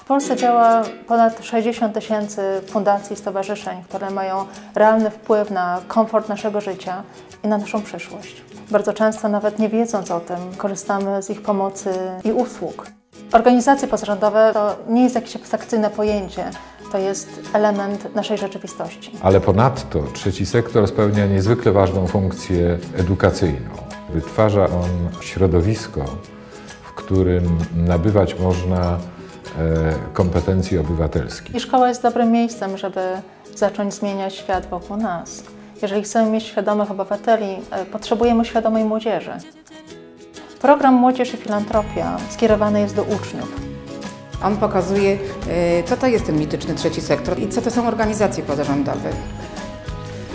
W Polsce działa ponad 60 tysięcy fundacji i stowarzyszeń, które mają realny wpływ na komfort naszego życia i na naszą przyszłość. Bardzo często, nawet nie wiedząc o tym, korzystamy z ich pomocy i usług. Organizacje pozarządowe to nie jest jakieś abstrakcyjne pojęcie, to jest element naszej rzeczywistości. Ale ponadto trzeci sektor spełnia niezwykle ważną funkcję edukacyjną. Wytwarza on środowisko, w którym nabywać można e, kompetencji obywatelskich. I szkoła jest dobrym miejscem, żeby zacząć zmieniać świat wokół nas. Jeżeli chcemy mieć świadomych obywateli, e, potrzebujemy świadomej młodzieży. Program Młodzież i Filantropia skierowany jest do uczniów. On pokazuje, y, co to jest ten mityczny trzeci sektor i co to są organizacje pozarządowe.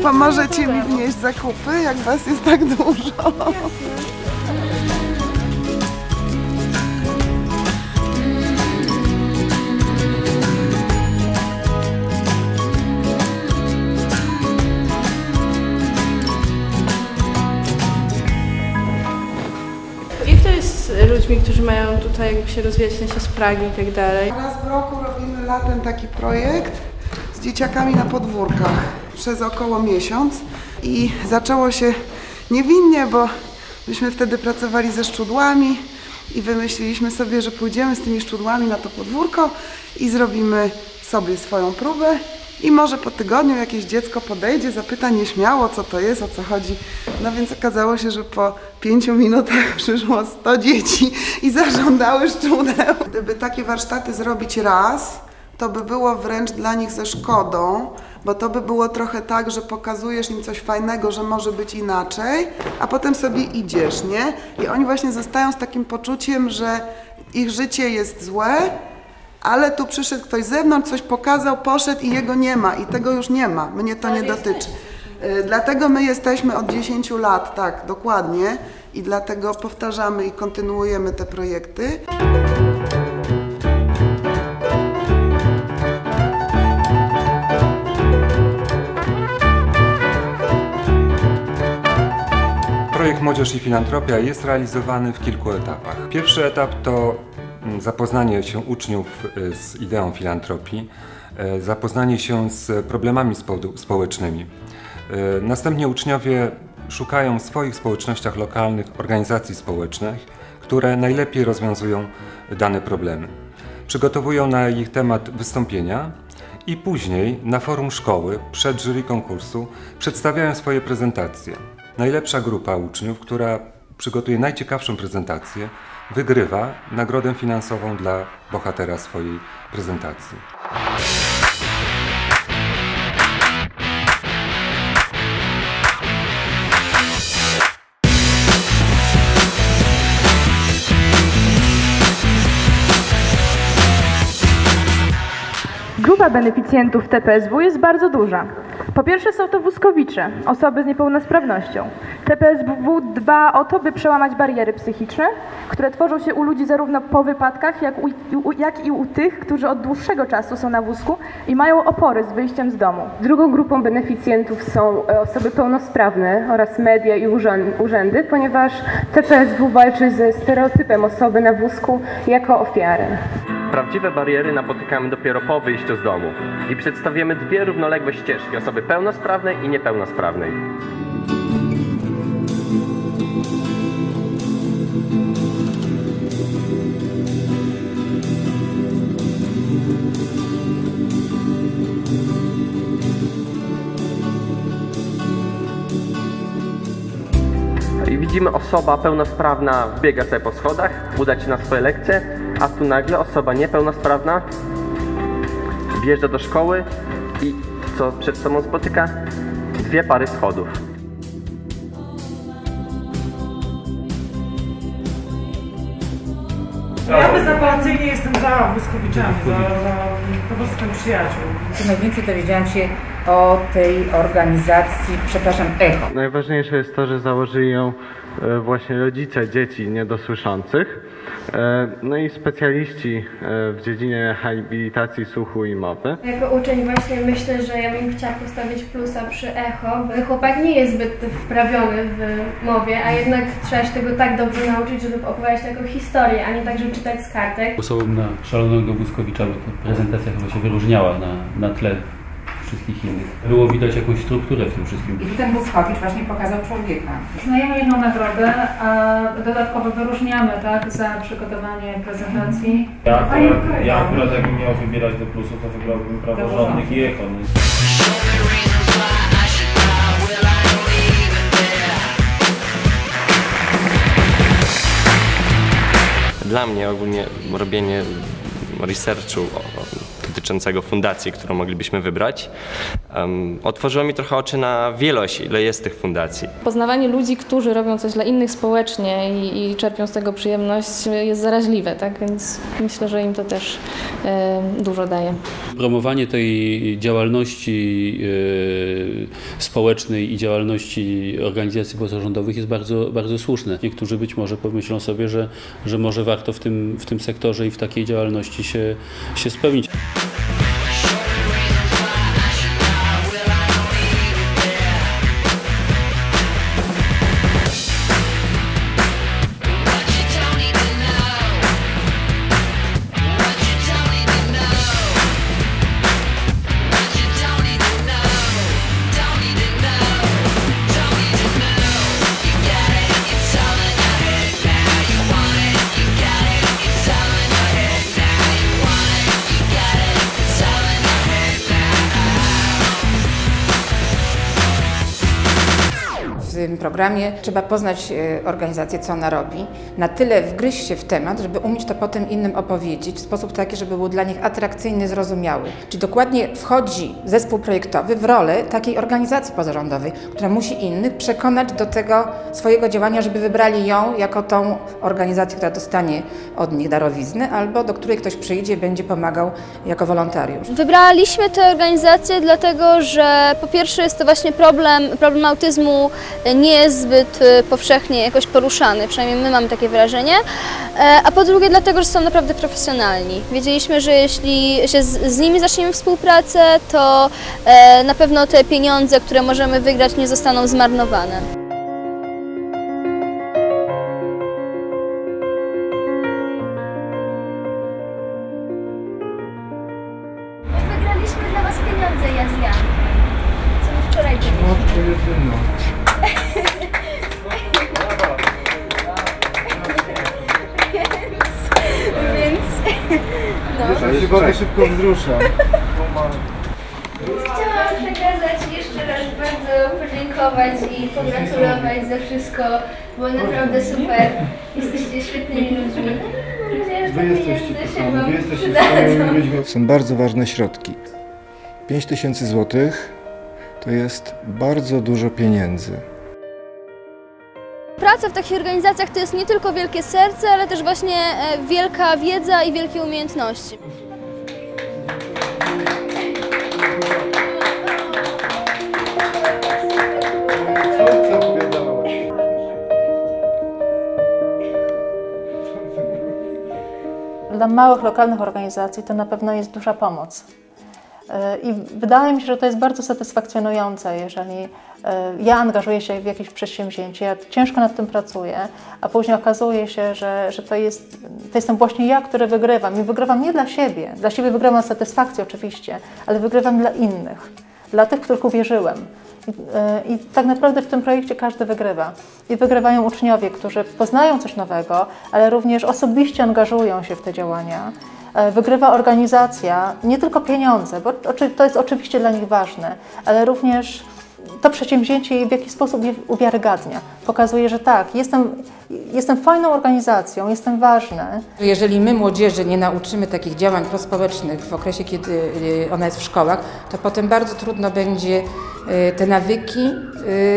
Pomożecie mi wnieść zakupy, jak was jest tak dużo. Ludźmi, którzy mają tutaj jakby się rozwijać w sensie z Pragi i tak dalej? Raz w roku robimy latem taki projekt z dzieciakami na podwórkach przez około miesiąc i zaczęło się niewinnie, bo myśmy wtedy pracowali ze szczudłami i wymyśliliśmy sobie, że pójdziemy z tymi szczudłami na to podwórko i zrobimy sobie swoją próbę i może po tygodniu jakieś dziecko podejdzie, zapyta nieśmiało, co to jest, o co chodzi. No więc okazało się, że po pięciu minutach przyszło 100 dzieci i zażądały szczudeł. Gdyby takie warsztaty zrobić raz, to by było wręcz dla nich ze szkodą, bo to by było trochę tak, że pokazujesz im coś fajnego, że może być inaczej, a potem sobie idziesz, nie? I oni właśnie zostają z takim poczuciem, że ich życie jest złe, ale tu przyszedł ktoś z zewnątrz, coś pokazał, poszedł i jego nie ma i tego już nie ma. Mnie to nie dotyczy. Y, Dlatego my jesteśmy od 10 lat, tak, dokładnie. I dlatego powtarzamy i kontynuujemy te projekty. Projekt Młodzież i Filantropia jest realizowany w kilku etapach. Pierwszy etap to zapoznanie się uczniów y, z ideą filantropii, y, zapoznanie się z problemami spo- społecznymi. Y, Następnie uczniowie szukają w swoich społecznościach lokalnych organizacji społecznych, które najlepiej rozwiązują dane problemy. Przygotowują na ich temat wystąpienia i później na forum szkoły, przed jury konkursu, przedstawiają swoje prezentacje. Najlepsza grupa uczniów, która przygotuje najciekawszą prezentację, wygrywa nagrodę finansową dla bohatera swojej prezentacji. Grupa beneficjentów TPSW jest bardzo duża. Po pierwsze są to wózkowicze, osoby z niepełnosprawnością. TPSW dba o to, by przełamać bariery psychiczne, które tworzą się u ludzi zarówno po wypadkach, jak, u, jak i u tych, którzy od dłuższego czasu są na wózku i mają opory z wyjściem z domu. Drugą grupą beneficjentów są e, osoby pełnosprawne oraz media i urzędy, ponieważ TPSW walczy ze stereotypem osoby na wózku jako ofiary. Prawdziwe bariery napotykamy dopiero po wyjściu z domu i przedstawiamy dwie równoległe ścieżki osoby pełnosprawnej i niepełnosprawnej. Widzimy osoba pełnosprawna biega sobie po schodach, uda się na swoje lekcje, a tu nagle osoba niepełnosprawna wjeżdża do szkoły i co przed sobą spotyka? Dwie pary schodów. Bezapelacyjnie jestem za Błyskowiczami, za, za towarzystwem przyjaciół. Najwięcej dowiedziałam się o tej organizacji, przepraszam, ECHO. Najważniejsze jest to, że założyli ją właśnie rodzice dzieci niedosłyszących, e, no i specjaliści e, w dziedzinie habilitacji słuchu i mowy. Jako uczeń właśnie myślę, że ja bym chciała postawić plusa przy echo, bo chłopak nie jest zbyt wprawiony w mowie, a jednak trzeba się tego tak dobrze nauczyć, żeby opowiadać taką historię, a nie tak, żeby czytać z kartek. Głosowałbym na szalonego Błyskowicza, bo ta prezentacja chyba się wyróżniała na, na tle wszystkich innych. Było widać jakąś strukturę w tym wszystkim. I ten Błyskowicz właśnie pokazał człowieka. Przyznajemy jedną nagrodę, a dodatkowo wyróżniamy tak, za przygotowanie prezentacji. Ja akurat, ja akurat jakbym miał wybierać do plusów, to wybrałbym praworządnych i ekon. Dla mnie ogólnie robienie researchu dotyczącego fundacji, którą moglibyśmy wybrać, em, otworzyło mi trochę oczy na wielość, ile jest tych fundacji. Poznawanie ludzi, którzy robią coś dla innych społecznie i, i czerpią z tego przyjemność jest zaraźliwe, tak? Więc myślę, że im to też e, dużo daje. Promowanie tej działalności e, społecznej i działalności organizacji pozarządowych jest bardzo, bardzo słuszne. Niektórzy być może pomyślą sobie, że, że może warto w tym, w tym sektorze i w takiej działalności się, się spełnić. W tym programie trzeba poznać e, organizację, co ona robi, na tyle wgryźć się w temat, żeby umieć to potem innym opowiedzieć w sposób taki, żeby był dla nich atrakcyjny, zrozumiały. Czyli dokładnie wchodzi zespół projektowy w rolę takiej organizacji pozarządowej, która musi innych przekonać do tego swojego działania, żeby wybrali ją jako tą organizację, która dostanie od nich darowiznę, albo do której ktoś przyjdzie i będzie pomagał jako wolontariusz. Wybraliśmy tę organizację dlatego, że po pierwsze jest to właśnie problem, problem autyzmu nie jest zbyt e, powszechnie jakoś poruszany, przynajmniej my mamy takie wrażenie, E, a po drugie dlatego, że są naprawdę profesjonalni. Wiedzieliśmy, że jeśli się z, nimi zaczniemy współpracę, to e, na pewno te pieniądze, które możemy wygrać nie zostaną zmarnowane. Bardzo szybko wzruszam. Chciałam przekazać jeszcze raz bardzo podziękować i pogratulować za wszystko. Było naprawdę super. Jesteście świetnymi ludźmi. Mam nadzieję, że Wy te jesteście Wam wy jesteście przydadzą. wspaniałymi ludźmi. Są bardzo ważne środki. 5 tysięcy złotych to jest bardzo dużo pieniędzy. Praca w takich organizacjach to jest nie tylko wielkie serce, ale też właśnie e, wielka wiedza i wielkie umiejętności. Dla małych, lokalnych organizacji to na pewno jest duża pomoc. E, I wydaje mi się, że to jest bardzo satysfakcjonujące, jeżeli e, ja angażuję się w jakieś przedsięwzięcie, ja ciężko nad tym pracuję, a później okazuje się, że, że to, jest, to jestem właśnie ja, który wygrywam. I wygrywam nie dla siebie, dla siebie wygrywam satysfakcję oczywiście, ale wygrywam dla innych, dla tych, których uwierzyłem. I, tak naprawdę w tym projekcie każdy wygrywa. I wygrywają uczniowie, którzy poznają coś nowego, ale również osobiście angażują się w te działania. E, Wygrywa organizacja, nie tylko pieniądze, bo to jest oczywiście dla nich ważne, ale również to przedsięwzięcie w jakiś sposób je uwiarygadnia. Pokazuje, że tak, jestem, jestem fajną organizacją, jestem ważny. Jeżeli my młodzieży nie nauczymy takich działań prospołecznych w okresie, kiedy y, ona jest w szkołach, to potem bardzo trudno będzie y, te nawyki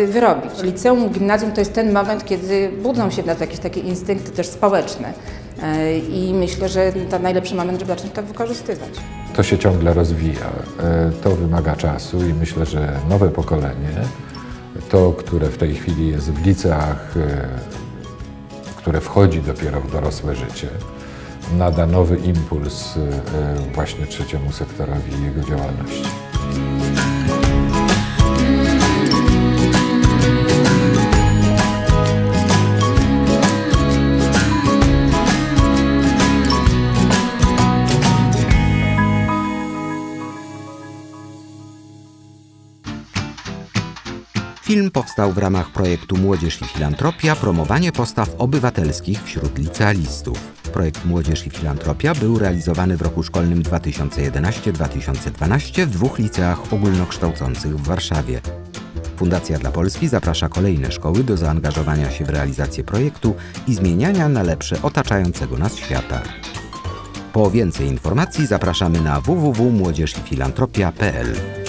y, wyrobić. Liceum, gimnazjum to jest ten moment, kiedy budzą się w nas jakieś takie instynkty też społeczne. Y, I myślę, że to najlepszy moment, żeby zacząć to wykorzystywać. To się ciągle rozwija, e, to wymaga czasu i myślę, że nowe pokolenie, to, które w tej chwili jest w liceach, e, które wchodzi dopiero w dorosłe życie, nada nowy impuls właśnie trzeciemu sektorowi i jego działalności. Film powstał w ramach projektu Młodzież i Filantropia promowanie postaw obywatelskich wśród licealistów. Projekt Młodzież i Filantropia był realizowany w roku szkolnym 2011-2012 w dwóch liceach ogólnokształcących w Warszawie. Fundacja dla Polski zaprasza kolejne szkoły do zaangażowania się w realizację projektu i zmieniania na lepsze otaczającego nas świata. Po więcej informacji zapraszamy na www.młodzieżifilantropia.pl.